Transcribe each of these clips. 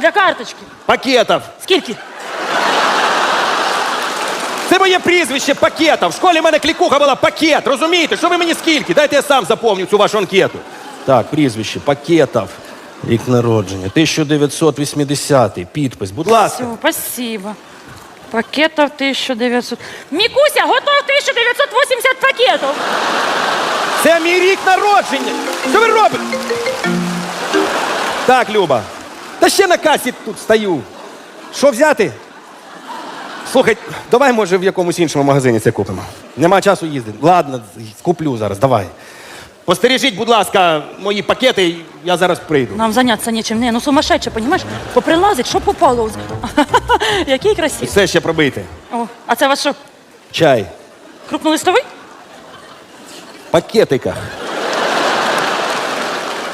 для карточки. Пакетов. Скільки? Це моє прізвище Пакетов. В школі в мене клікуха була пакет. Розумієте? Що ви мені скільки? Дайте я сам заповню цю вашу анкету. Так, прізвище Пакетов. Рік народження. 1980. Підпис. Будь ласка. Все, спасибо. Пакетов 1900. Мікуся, готов 1980 пакетів. Це мій рік народження. Що ви робите? Так, Люба. Та ще на касі тут стою. Що взяти? Слухай, давай, може, в якомусь іншому магазині це купимо. Нема часу їздити. Ладно, куплю зараз, давай. Постережіть, будь ласка, мої пакети, я зараз прийду. Нам заняться нічим. Не, ну сумасшедше, понімаєш? Поприлазить, що попало. Який красивий. Все ще пробити. О, а це ваш що, Чай. крупнолистовий? В пакетиках.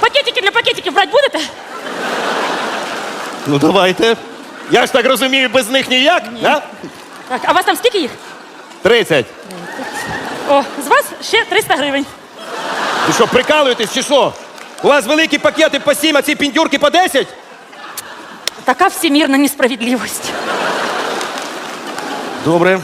Пакетики для пакетиків брати будете? Ну давайте. Я ж так розумію, без них ніяк. Да? Так, а у вас там скільки їх? 30. О, з вас ще 300 гривень. Ви що, прикалуєтесь чи що? У вас великі пакети по 7, а ці піндюрки по 10? Така всемірна несправедливість. Добре.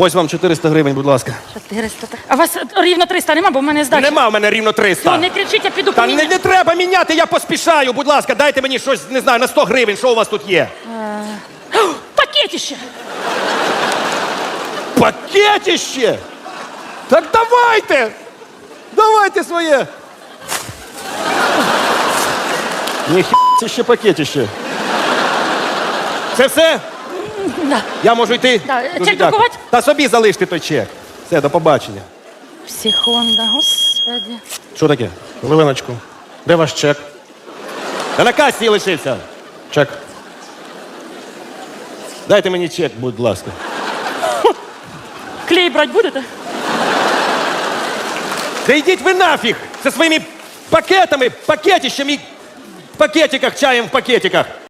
Ось вам 400 гривень, будь ласка. 400. А у вас рівно 300 нема, бо в мене здача. Нема в мене рівно 300. Все, не кричіть, я піду Та не, поміняю. не треба міняти, я поспішаю. Будь ласка, дайте мені щось, не знаю, на 100 гривень, що у вас тут є. Пакетище! Пакетище! Так давайте! Давайте своє! Ніхі, це ще пакетище. Це все? Да. Я можу йти? Да, Дуже чек дякую. друкувати? Та собі залиште той чек. Все, до побачення. Психонда, господи. Що таке? Хвилиночку. Де ваш чек? Та на касі лишився. Чек. Дайте мені чек, будь ласка. Клей брати будете? Та йдіть ви нафіг! Зі своїми пакетами, пакетищами, в пакетиках, чаєм в пакетиках.